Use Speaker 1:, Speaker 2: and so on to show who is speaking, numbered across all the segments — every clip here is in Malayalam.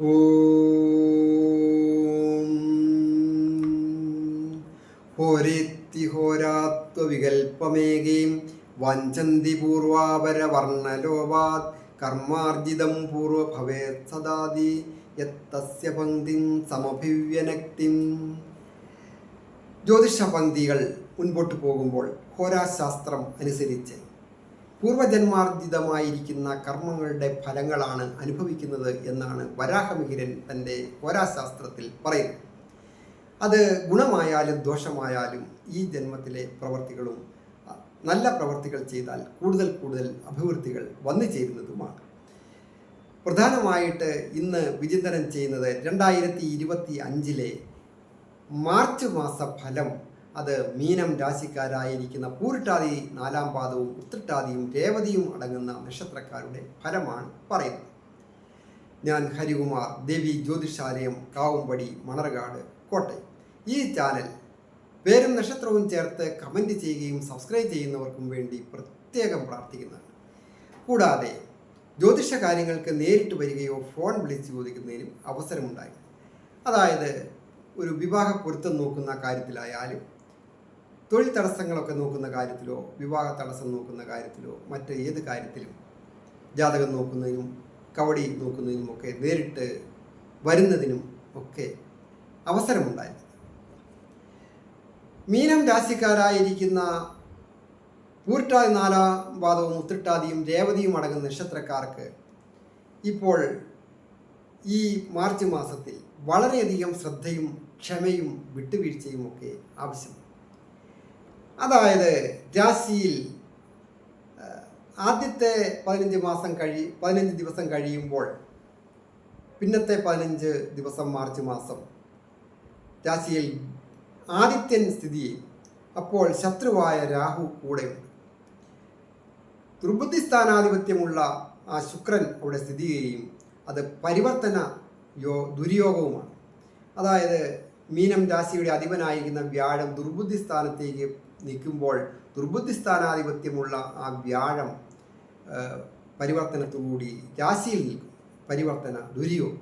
Speaker 1: ഹോരേത്തിഹോരാത്വവികൽപ്പമേകീം വഞ്ചന്തി പൂർവാപരവർണലോപാത് കർമാർജിതം പൂർവഭവേ സദാതി യത്തസ്യ പങ്ക്തിം സമഭിവ്യനക്തിം. ജ്യോതിഷ പങ്ക്തികൾ മുൻപോട്ട് പോകുമ്പോൾ ഹോരാശാസ്ത്രം അനുസരിച്ച് പൂർവജന്മാർജിതമായിരിക്കുന്ന കർമ്മങ്ങളുടെ ഫലങ്ങളാണ് അനുഭവിക്കുന്നത് എന്നാണ് വരാഹമിഹിരൻ തന്റെ ഹോരാശാസ്ത്രത്തിൽ പറയുന്നത്. അത് ഗുണമായാലും ദോഷമായാലും ഈ ജന്മത്തിലെ പ്രവർത്തികളും നല്ല പ്രവർത്തികൾ ചെയ്താൽ കൂടുതൽ കൂടുതൽ അഭിവൃദ്ധികൾ വന്നു ചേരുന്നതുമാണ്. പ്രധാനമായിട്ട് ഇന്ന് വിചിന്തനം ചെയ്യുന്നത് രണ്ടായിരത്തി ഇരുപത്തി അഞ്ചിലെ മാർച്ച് മാസ ഫലം അത് മീനം രാശിക്കാരായിരിക്കുന്ന പൂരിട്ടാതി നാലാം പാദവും ഉത്രട്ടാതിയും രേവതിയും അടങ്ങുന്ന നക്ഷത്രക്കാരുടെ ഫലമാണ് പറയുന്നത്. ഞാൻ ഹരികുമാർ ദേവി ജ്യോതിഷാലയം കാവുംപടി മണർകാട് കോട്ടയം. ഈ ചാനൽ പേരും നക്ഷത്രവും ചേർത്ത് കമന്റ് ചെയ്യുകയും സബ്സ്ക്രൈബ് ചെയ്യുന്നവർക്കും വേണ്ടി പ്രത്യേകം പ്രാർത്ഥിക്കുന്നതാണ്. കൂടാതെ ജ്യോതിഷ കാര്യങ്ങൾക്ക് നേരിട്ട് വരികയോ ഫോൺ വിളിച്ച് ചോദിക്കുന്നതിനും അവസരമുണ്ടായി. അതായത് ഒരു വിവാഹ പൊരുത്തം നോക്കുന്ന കാര്യത്തിലായാലും തൊഴിൽ തടസ്സങ്ങളൊക്കെ നോക്കുന്ന കാര്യത്തിലോ വിവാഹ തടസ്സം നോക്കുന്ന കാര്യത്തിലോ മറ്റ് ഏത് കാര്യത്തിലും ജാതകം നോക്കുന്നതിനും കവടി നോക്കുന്നതിനും ഒക്കെ നേരിട്ട് വരുന്നതിനും ഒക്കെ അവസരമുണ്ടായി മീനം രാശിക്കാരായിരിക്കുന്ന പൂർട്ടാതി നാലാം വാദവും ഉത്തിട്ടാതിയും രേവതിയും അടങ്ങുന്ന നക്ഷത്രക്കാർക്ക് ഇപ്പോൾ ഈ മാർച്ച് മാസത്തിൽ വളരെയധികം ശ്രദ്ധയും ക്ഷമയും വിട്ടുവീഴ്ചയും ഒക്കെ ആവശ്യമാണ്. അതായത് രാശിയിൽ ആദ്യത്തെ പതിനഞ്ച് മാസം കഴി പതിനഞ്ച് ദിവസം കഴിയുമ്പോൾ പിന്നത്തെ പതിനഞ്ച് ദിവസം മാർച്ച് മാസം രാശിയിൽ ആദിത്യൻ സ്ഥിതി അപ്പോൾ ശത്രുവായ രാഹു കൂടെയുണ്ട്. ദുർബുദ്ധി സ്ഥാനാധിപത്യമുള്ള ആ ശുക്രൻ അവിടെ സ്ഥിതി ചെയ്യുകയും അത് പരിവർത്തന യോ ദുര്യോഗവുമാണ്. അതായത് മീനം രാശിയുടെ അധിപനായിരിക്കുന്ന വ്യാഴം ദുർബുദ്ധി സ്ഥാനത്തേക്ക് നിൽക്കുമ്പോൾ ദുർബുദ്ധി സ്ഥാനാധിപത്യമുള്ള ആ വ്യാഴം പരിവർത്തനത്തോടുകൂടി രാശിയിൽ നിൽക്കും. പരിവർത്തന ദുര്യോഗം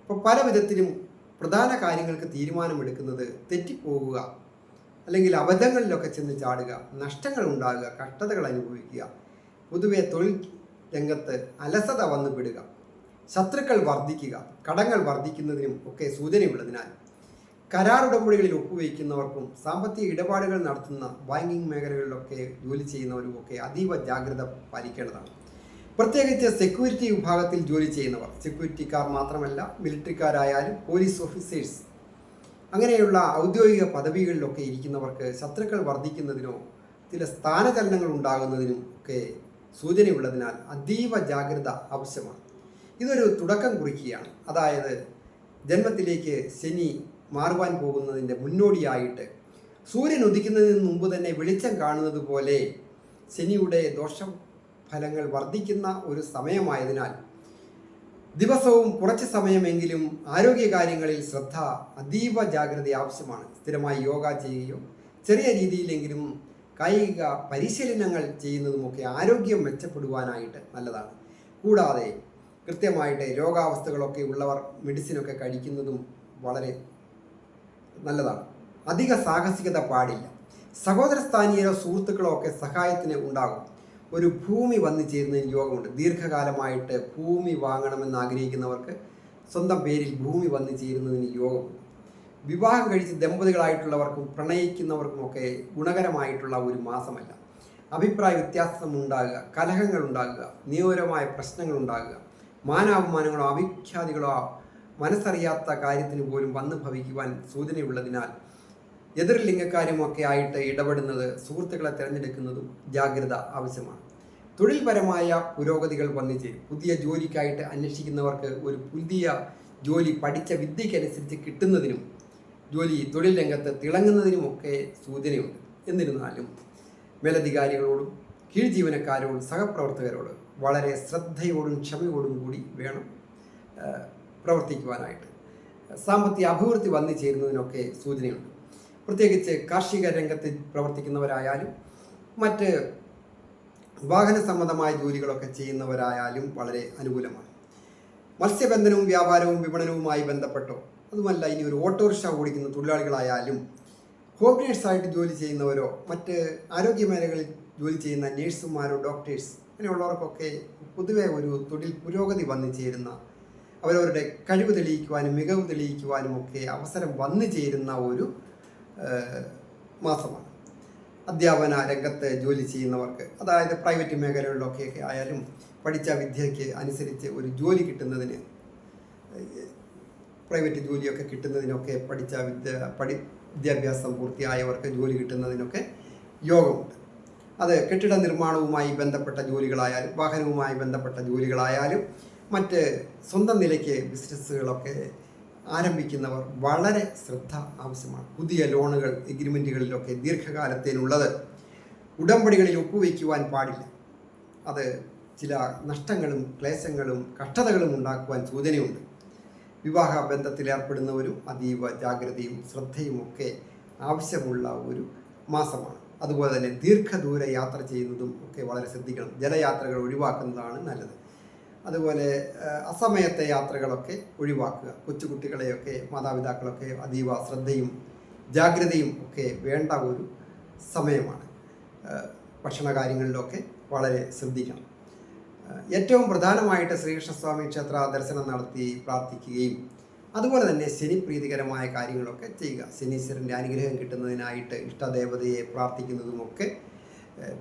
Speaker 1: ഇപ്പോൾ പല വിധത്തിലും പ്രധാന കാര്യങ്ങൾക്ക് തീരുമാനമെടുക്കുന്നത് തെറ്റിപ്പോകുക അല്ലെങ്കിൽ അബദ്ധങ്ങളിലൊക്കെ ചെന്ന് ചാടുക നഷ്ടങ്ങൾ ഉണ്ടാകുക കഷ്ടതകൾ അനുഭവിക്കുക പൊതുവെ തൊഴിൽ രംഗത്ത് അലസത വന്നുപെടുക ശത്രുക്കൾ വർദ്ധിക്കുക കടങ്ങൾ വർദ്ധിക്കുന്നതിനും ഒക്കെ സൂചനയുള്ളതിനാൽ കരാർ ഉടമ്പടികളിൽ ഒപ്പുവയ്ക്കുന്നവർക്കും സാമ്പത്തിക ഇടപാടുകൾ നടത്തുന്ന ബാങ്കിങ് മേഖലകളിലൊക്കെ ജോലി ചെയ്യുന്നവരും ഒക്കെ അതീവ ജാഗ്രത പാലിക്കേണ്ടതാണ്. പ്രത്യേകിച്ച് സെക്യൂരിറ്റി വിഭാഗത്തിൽ ജോലി ചെയ്യുന്നവർ സെക്യൂരിറ്റിക്കാർ മാത്രമല്ല മിലിറ്ററിക്കാരായാലും പോലീസ് ഓഫീസേഴ്സ് അങ്ങനെയുള്ള ഔദ്യോഗിക പദവികളിലൊക്കെ ഇരിക്കുന്നവർക്ക് ശത്രുക്കൾ വർദ്ധിക്കുന്നതിനോ ചില സ്ഥാനചലനങ്ങൾ ഉണ്ടാകുന്നതിനും ഒക്കെ സൂചനയുള്ളതിനാൽ അതീവ ജാഗ്രത ആവശ്യമാണ്. ഇതൊരു തുടക്കം കുറിക്കുകയാണ്. അതായത് ജന്മത്തിലേക്ക് ശനി മാറുവാൻ പോകുന്നതിന്റെ മുന്നോടിയായിട്ട് സൂര്യൻ ഉദിക്കുന്നതിന് മുമ്പ് തന്നെ വെളിച്ചം കാണുന്നത് പോലെ ശനിയുടെ ദോഷഫലങ്ങൾ വർദ്ധിക്കുന്ന ഒരു സമയമായതിനാൽ ദിവസവും കുറച്ച് സമയമെങ്കിലും ആരോഗ്യകാര്യങ്ങളിൽ ശ്രദ്ധ അതീവ ജാഗ്രത ആവശ്യമാണ്. സ്ഥിരമായി യോഗ ചെയ്യുകയോ ചെറിയ രീതിയിലെങ്കിലും കായിക പരിശീലനങ്ങൾ ചെയ്യുന്നതുമൊക്കെ ആരോഗ്യം മെച്ചപ്പെടുവാനായിട്ട് നല്ലതാണ്. കൂടാതെ കൃത്യമായിട്ട് രോഗാവസ്ഥകളൊക്കെ ഉള്ളവർ മെഡിസിനൊക്കെ കഴിക്കുന്നതും വളരെ നല്ലതാണ്. അധിക സാഹസികത പാടില്ല. സഹോദര സ്ഥാനീയരോ സുഹൃത്തുക്കളോ ഒക്കെ സഹായത്തിന് ഉണ്ടാകും. ഒരു ഭൂമി വന്നു ചേരുന്നതിന് യോഗമുണ്ട്. ദീർഘകാലമായിട്ട് ഭൂമി വാങ്ങണമെന്ന് ആഗ്രഹിക്കുന്നവർക്ക് സ്വന്തം പേരിൽ ഭൂമി വന്നു ചേരുന്നതിന് യോഗമുണ്ട്. വിവാഹം കഴിച്ച് ദമ്പതികളായിട്ടുള്ളവർക്കും പ്രണയിക്കുന്നവർക്കും ഒക്കെ ഗുണകരമായിട്ടുള്ള ഒരു മാസമല്ല. അഭിപ്രായ വ്യത്യാസം ഉണ്ടാകുക കലഹങ്ങൾ ഉണ്ടാകുക നിയോരമായ പ്രശ്നങ്ങൾ ഉണ്ടാകുക മാനാപമാനങ്ങളോ അവിഖ്യാതികളോ മനസ്സറിയാത്ത കാര്യത്തിന് പോലും വന്നു ഭവിക്കുവാൻ സൂചനയുള്ളതിനാൽ എതിർ ലിംഗക്കാരുമൊക്കെ ആയിട്ട് ഇടപെടുന്നത് സുഹൃത്തുക്കളെ തിരഞ്ഞെടുക്കുന്നതും ജാഗ്രത ആവശ്യമാണ്. തൊഴിൽപരമായ പുരോഗതികൾ വന്നിച്ച് പുതിയ ജോലിക്കായിട്ട് അന്വേഷിക്കുന്നവർക്ക് ഒരു പുതിയ ജോലി പഠിച്ച വിദ്യയ്ക്കനുസരിച്ച് കിട്ടുന്നതിനും ജോലി തൊഴിൽ രംഗത്ത് തിളങ്ങുന്നതിനുമൊക്കെ സൂചനയുണ്ട്. എന്നിരുന്നാലും മേലധികാരികളോടും കീഴ് ജീവനക്കാരോടും സഹപ്രവർത്തകരോട് വളരെ ശ്രദ്ധയോടും ക്ഷമയോടും കൂടി വേണം പ്രവർത്തിക്കുവാനായിട്ട്. സാമ്പത്തിക അഭിവൃദ്ധി വന്നു ചേരുന്നതിനൊക്കെ സൂചനയുണ്ട്. പ്രത്യേകിച്ച് കാർഷിക രംഗത്ത് പ്രവർത്തിക്കുന്നവരായാലും മറ്റ് വാഹന സംബന്ധമായ ജോലികളൊക്കെ ചെയ്യുന്നവരായാലും വളരെ അനുകൂലമാണ്. മത്സ്യബന്ധനവും വ്യാപാരവും വിപണനവുമായി ബന്ധപ്പെട്ടോ അതുമല്ല ഇനി ഒരു ഓട്ടോറിക്ഷ ഓടിക്കുന്ന തൊഴിലാളികളായാലും ഹോം നേഴ്സായിട്ട് ജോലി ചെയ്യുന്നവരോ മറ്റ് ആരോഗ്യ മേഖലകളിൽ ജോലി ചെയ്യുന്ന നേഴ്സുമാരോ ഡോക്ടേഴ്സ് അങ്ങനെയുള്ളവർക്കൊക്കെ പൊതുവെ ഒരു തൊഴിൽ പുരോഗതി വന്നു ചേരുന്ന അവരവരുടെ കഴിവ് തെളിയിക്കുവാനും മികവ് തെളിയിക്കുവാനും ഒക്കെ അവസരം വന്നു ചേരുന്ന ഒരു മാസമാണ്. അധ്യാപന രംഗത്ത് ജോലി ചെയ്യുന്നവർക്ക് അതായത് പ്രൈവറ്റ് മേഖലകളിലൊക്കെ ആയാലും പഠിച്ച വിദ്യയ്ക്ക് അനുസരിച്ച് ഒരു ജോലി കിട്ടുന്നതിന് പ്രൈവറ്റ് ജോലിയൊക്കെ കിട്ടുന്നതിനൊക്കെ പഠിച്ച വിദ്യ പഠി വിദ്യാഭ്യാസം പൂർത്തിയായവർക്ക് ജോലി കിട്ടുന്നതിനൊക്കെ യോഗമുണ്ട്. അത് കെട്ടിട നിർമ്മാണവുമായി ബന്ധപ്പെട്ട ജോലികളായാലും വാഹനവുമായി ബന്ധപ്പെട്ട ജോലികളായാലും മറ്റ് സ്വന്തം നിലയ്ക്ക് ബിസിനസ്സുകളൊക്കെ ആരംഭിക്കുന്നവർ വളരെ ശ്രദ്ധ ആവശ്യമാണ്. പുതിയ ലോണുകൾ എഗ്രിമെന്റുകളിലൊക്കെ ദീർഘകാലത്തേനുള്ളത്. ഉടമ്പടികളിൽ ഒപ്പുവയ്ക്കുവാൻ പാടില്ല. അത് ചില നഷ്ടങ്ങളും ക്ലേശങ്ങളും കഷ്ടതകളും ഉണ്ടാക്കുവാൻ സൂചനയുണ്ട്. വിവാഹ ബന്ധത്തിൽ ഏർപ്പെടുന്നവരും അതീവ ജാഗ്രതയും ശ്രദ്ധയും ഒക്കെ ആവശ്യമുള്ള ഒരു മാസമാണ്. അതുപോലെ തന്നെ ദീർഘദൂര യാത്ര ചെയ്യുന്നതും ഒക്കെ വളരെ ശ്രദ്ധിക്കണം. ജലയാത്രകൾ ഒഴിവാക്കുന്നതാണ് നല്ലത്. അതുപോലെ അസമയത്തെ യാത്രകളൊക്കെ ഒഴിവാക്കുക. കൊച്ചുകുട്ടികളെയൊക്കെ മാതാപിതാക്കളൊക്കെ അതീവ ശ്രദ്ധയും ജാഗ്രതയും ഒക്കെ വേണ്ട ഒരു സമയമാണ്. ഭക്ഷണ കാര്യങ്ങളിലൊക്കെ വളരെ ശ്രദ്ധിക്കണം. ഏറ്റവും പ്രധാനമായിട്ട് ശ്രീകൃഷ്ണസ്വാമി ക്ഷേത്ര ദർശനം നടത്തി പ്രാർത്ഥിക്കുകയും അതുപോലെ തന്നെ ശനി പ്രീതികരമായ കാര്യങ്ങളൊക്കെ ചെയ്യുക. ശനീശ്വരന്റെ അനുഗ്രഹം കിട്ടുന്നതിനായിട്ട് ഇഷ്ടദേവതയെ പ്രാർത്ഥിക്കുന്നതുമൊക്കെ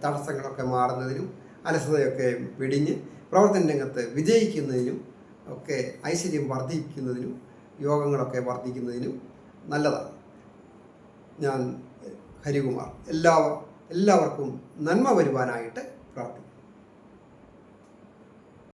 Speaker 1: തടസ്സങ്ങളൊക്കെ മാറുന്നതിനും അലസതയൊക്കെ വെടിഞ്ഞ് പ്രവർത്തന രംഗത്ത് വിജയിക്കുന്നതിനും ഒക്കെ ഐശ്വര്യം വർദ്ധിക്കുന്നതിനും യോഗങ്ങളൊക്കെ വർദ്ധിക്കുന്നതിനും നല്ലതാണ്. ഞാൻ ഹരികുമാർ. എല്ലാവർ എല്ലാവർക്കും നന്മ വരുവാനായിട്ട് പ്രാർത്ഥിക്കുന്നു.